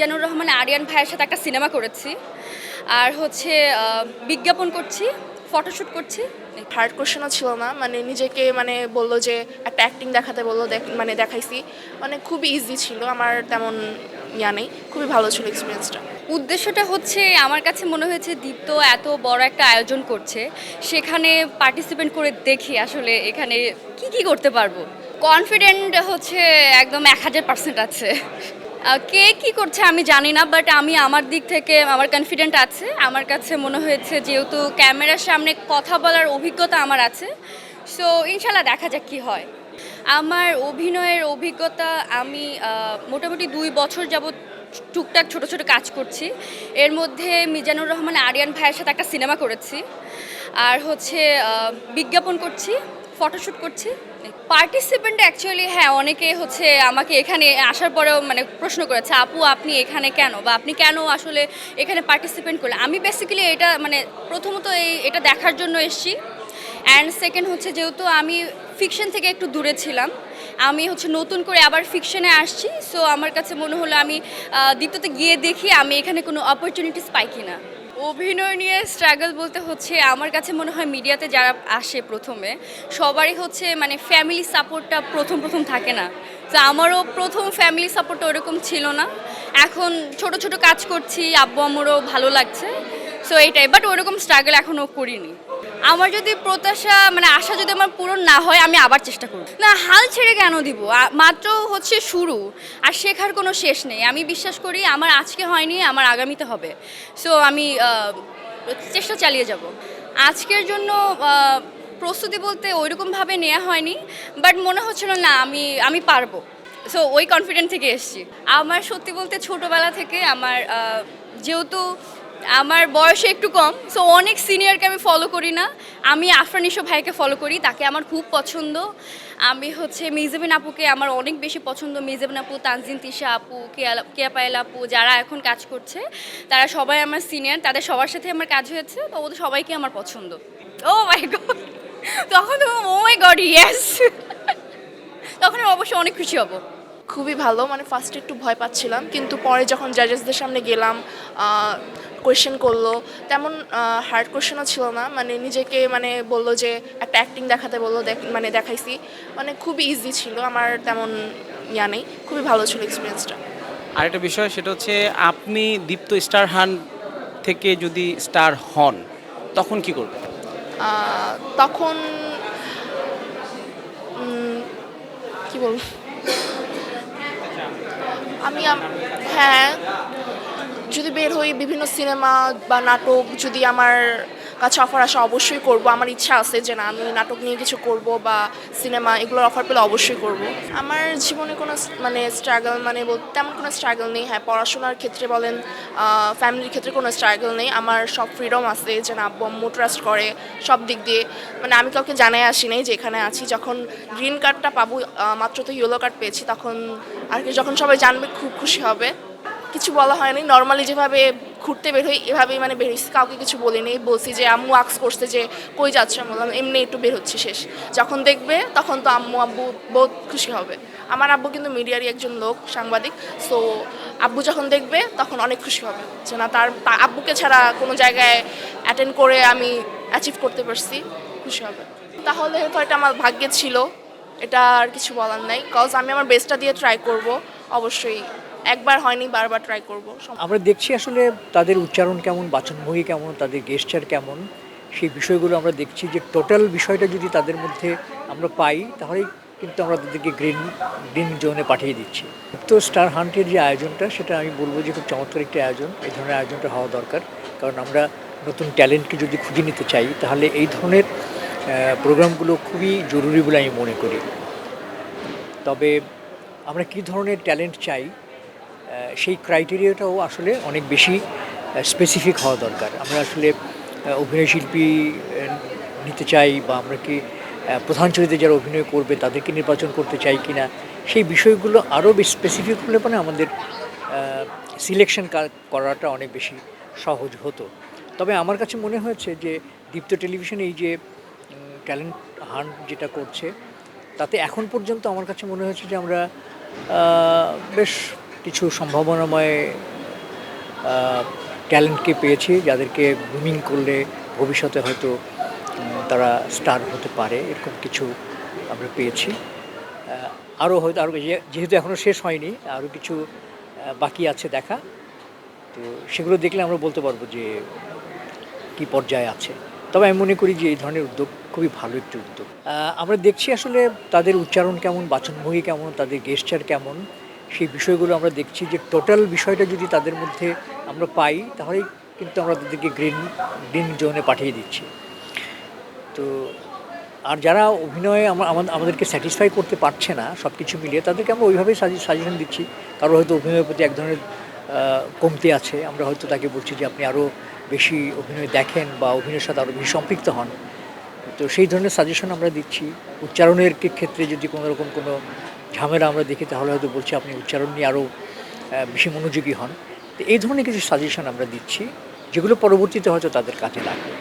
জানুর রহমান আরিয়ান ভাইয়ের সাথে একটা সিনেমা করেছি। আর হচ্ছে বিজ্ঞাপন করছি ফটোশ্যুট করছি। হার্ড কোশ্চেনও ছিল না মানে নিজেকে মানে বলল যে একটা অ্যাক্টিং দেখাতে বলল মানে দেখাইছি। মানে খুবই ইজি ছিল আমার তেমন ইয়া নেই খুবই ভালো ছিল এক্সপিরিয়েন্সটা উদ্দেশ্যটা হচ্ছে আমার কাছে মনে হয়েছে দীপ্ত এত বড় একটা আয়োজন করছে সেখানে পার্টিসিপেট করে দেখি আসলে এখানে কি কি করতে পারব। কনফিডেন্ট হচ্ছে একদম এক হাজার পার্সেন্ট আছে। কে কি করছে আমি জানি না বাট আমি আমার দিক থেকে আমার কনফিডেন্ট আছে। আমার কাছে মনে হয়েছে যেহেতু ক্যামেরার সামনে কথা বলার অভিজ্ঞতা আমার আছে। সো ইনশাল্লাহ দেখা যাক কি হয়। আমার অভিনয়ের অভিজ্ঞতা আমি মোটামুটি দুই বছর যাবৎ টুকটাক ছোট ছোট কাজ করছি। এর মধ্যে মিজানুর রহমান, আরিয়ান ভাইয়ের সাথে একটা সিনেমা করেছি। আর হচ্ছে বিজ্ঞাপন করছি ফটোশ্যুট করছি। পার্টিসিপেন্ট অ্যাকচুয়ালি হ্যাঁ অনেকে হচ্ছে আমাকে এখানে আসার পরেও মানে প্রশ্ন করেছে, আপু, আপনি এখানে কেন? বা আপনি কেন আসলে এখানে পার্টিসিপেন্ট করলেন? আমি বেসিক্যালি এটা মানে প্রথমত এই, এটা দেখার জন্য এসেছি। অ্যান্ড সেকেন্ড হচ্ছে যেহেতু আমি ফিকশন থেকে একটু দূরে ছিলাম, আমি হচ্ছে নতুন করে আবার ফিকশনে আসছি। সো আমার কাছে মনে হলো আমি দ্বিতীয়তে গিয়ে দেখি আমি এখানে কোনো অপরচুনিটিস পাই কি না অভিনয় নিয়ে স্ট্রাগল বলতে হচ্ছে, আমার কাছে মনে হয় মিডিয়াতে যারা আসে প্রথমে, সবারই হচ্ছে মানে ফ্যামিলি সাপোর্টটা প্রথম প্রথম থাকে না। তো আমারও প্রথম ফ্যামিলি সাপোর্টটা ওরকম ছিল না। এখন ছোট ছোট কাজ করছি, আব্বু আমারও ভালো লাগছে। সো এইটাই। বাট ওরকম স্ট্রাগল এখনও করিনি। আমার যদি প্রত্যাশা মানে আশা যদি আমার পূরণ না হয়, আমি আবার চেষ্টা করব। না, হাল ছেড়ে কেন দিব? মাত্র হচ্ছে শুরু। আর শেখার কোনো শেষ নেই। আমি বিশ্বাস করি, আমার আজকে হয়নি, আমার আগামীতে হবে। সো আমি চেষ্টা চালিয়ে যাব। আজকের জন্য প্রস্তুতি বলতে ওইরকমভাবে নেওয়া হয়নি। বাট মনে হচ্ছিল না আমি আমি পারব। সো ওই কনফিডেন্ট থেকে এসেছি। আমার সত্যি বলতে ছোটোবেলা থেকে আমার যেহেতু আমার বয়সে একটু কম সো অনেক সিনিয়রকে আমি ফলো করি না। আমি আফরানিশো ভাইকে ফলো করি, তাকে আমার খুব পছন্দ। আমি হচ্ছে মিজাবিন আপুকে আমার অনেক বেশি পছন্দ। মিজাবিন আপু, তানজিন তিশা আপু, কেয়া- পায়েল আপু, যারা এখন কাজ করছে, তারা সবাই আমার সিনিয়র তাদের সবার সাথে আমার কাজ হয়েছে, তো ওদের সবাইকে আমার পছন্দ। ও মাই গড তখন ও মাই গড ইয়েস তখন আমি অবশ্যই অনেক খুশি হব। খুবই ভালো। মানে ফার্স্টে একটু ভয় পাচ্ছিলাম কিন্তু পরে যখন জাজেসদের সামনে গেলাম কোয়েশ্চেন করল তেমন হার্ড কোয়েশ্চেনও ছিল না। মানে নিজেকে মানে বলল যে একটা অ্যাক্টিং দেখাতে বলল দেখ- মানে দেখাইছি। মানে খুবই ইজি ছিল আমার তেমন ইয়া নেই। খুবই ভালো ছিল এক্সপিরিয়েন্সটা আরেকটা বিষয় সেটা হচ্ছে আপনি দীপ্ত স্টার হান থেকে যদি স্টার হন তখন কি করবেন? তখন কি বলব? আমি হ্যাঁ যদি বের হই বিভিন্ন সিনেমা বা নাটক যদি আমার কাছে অফার আসা অবশ্যই করব। আমার ইচ্ছা আছে যে না, আমি নাটক নিয়ে কিছু করব বা সিনেমা এগুলোর অফার পেলে অবশ্যই করব। আমার জীবনে কোনো মানে স্ট্রাগল মানে তেমন কোনো স্ট্রাগল নেই। হ্যাঁ পড়াশোনার ক্ষেত্রে বলেন ফ্যামিলির ক্ষেত্রে কোনো স্ট্রাগল নেই। আমার সব ফ্রিডম আছে যে না, আব্বু ট্রাস্ট করে সব দিক দিয়ে। মানে আমি কাউকে জানাই আসি নাই যে এখানে আছি। যখন গ্রিন কার্ডটা পাবো মাত্র তো ইয়েলো কার্ড পেয়েছি, তখন আর কি, যখন সবাই জানবে, খুব খুশি হবে। কিছু বলা হয়নি। নর্মালি যেভাবে ঘুরতে বের হই, এভাবেই মানে বের হয়েছি কাউকে কিছু বলিনি বলছি যে, আম্মু আক্স করছে যে, কই যাচ্ছে? বললাম, এমনি একটু বের হচ্ছি শেষ। যখন দেখবে, তখন তো আম্মু, আব্বু বহুত খুশি হবে। আমার আব্বু কিন্তু মিডিয়ারই একজন লোক, সাংবাদিক। সো আব্বু যখন দেখবে, তখন অনেক খুশি হবে যে, না, তার আব্বুকে ছাড়া কোনো জায়গায় অ্যাটেন্ড করে আমি অ্যাচিভ করতে পারছি। খুশি হবে। তাহলে হয়তো এটা আমার ভাগ্যে ছিল। এটা আর কিছু বলার নাই। কজ আমি আমার বেস্টটা দিয়ে ট্রাই করব। অবশ্যই একবার হয়নি, বারবার ট্রাই করব। আমরা দেখছি আসলে তাদের উচ্চারণ কেমন, বাচনভঙ্গি কেমন, তাদের গেস্টার কেমন। সেই বিষয়গুলো আমরা দেখছি যে টোটাল বিষয়টা যদি তাদের মধ্যে আমরা পাই তাহলেই কিন্তু আমরা তাদেরকে গ্রিন গ্রিন জোনে পাঠিয়ে দিচ্ছি। তো স্টার হান্টের যে আয়োজনটা, সেটা আমি বলব যে খুব চমৎকার একটি আয়োজন। এই ধরনের আয়োজনটা হওয়া দরকার। কারণ আমরা নতুন ট্যালেন্টকে যদি খুঁজে নিতে চাই, তাহলে এই ধরনের প্রোগ্রামগুলো খুবই জরুরি বলে আমি মনে করি। তবে আমরা কী ধরনের ট্যালেন্ট চাই সেই ক্রাইটেরিয়াটাও আসলে অনেক বেশি স্পেসিফিক হওয়া দরকার। আমরা আসলে আহ, অভিনয় শিল্পী নিতে চাই বা আমরা কি প্রধান চরিত্রে যারা অভিনয় করবে তাদেরকে নির্বাচন করতে চাই কি না সেই বিষয়গুলো আরও বেশি স্পেসিফিক হলে পরে আমাদের সিলেকশন করাটা অনেক বেশি সহজ হতো। তবে আমার কাছে মনে হয়েছে যে দীপ্ত টেলিভিশন এই যে ট্যালেন্ট হান্ট যেটা করছে তাতে এখন পর্যন্ত আমার কাছে মনে হয়েছে যে আমরা বেশ কিছু সম্ভাবনাময় ট্যালেন্টকে পেয়েছি যাদেরকে গ্রুমিং করলে ভবিষ্যতে হয়তো তারা স্টার হতে পারে, এরকম কিছু আমরা পেয়েছি। আরও হয়তো আরও যেহেতু এখনও শেষ হয়নি আরও কিছু বাকি আছে দেখা। তো সেগুলো দেখলে আমরা বলতে পারব যে, কী পর্যায়ে আছে। তবে আমি মনে করি যে, এই ধরনের উদ্যোগ খুবই ভালো একটি উদ্যোগ। আমরা দেখছি আসলে তাদের উচ্চারণ কেমন, বাচনভঙ্গি কেমন, তাদের গেস্টার কেমন। সেই বিষয়গুলো আমরা দেখছি যে টোটাল বিষয়টা যদি তাদের মধ্যে আমরা পাই তাহলেই কিন্তু আমরা তাদেরকে গ্রিন গ্রিন জোনে পাঠিয়ে দিচ্ছি। তো আর যারা অভিনয়ে আমরা আমা- আমাদেরকে স্যাটিসফাই করতে পারছে না সব কিছু মিলিয়ে তাদেরকে আমরা ওইভাবেই সাজেশন দিচ্ছি। কারও হয়তো অভিনয়ের প্রতি এক ধরনের কমতি আছে, আমরা হয়তো তাকে বলছি যে আপনি আরও বেশি অভিনয় দেখেন বা অভিনয়ের সাথে আরও বেশি সম্পৃক্ত হন। তো সেই ধরনের সাজেশন আমরা দিচ্ছি। উচ্চারণের ক্ষেত্রে যদি কোনো রকম কোনো ঝামেলা আমরা দেখি, তাহলে হয়তো বলছি আপনি উচ্চারণ নিয়ে আরও বেশি মনোযোগী হন। তো এই ধরনের কিছু সাজেশন আমরা দিচ্ছি, যেগুলো পরবর্তীতে হয়তো তাদের কাজে লাগবে।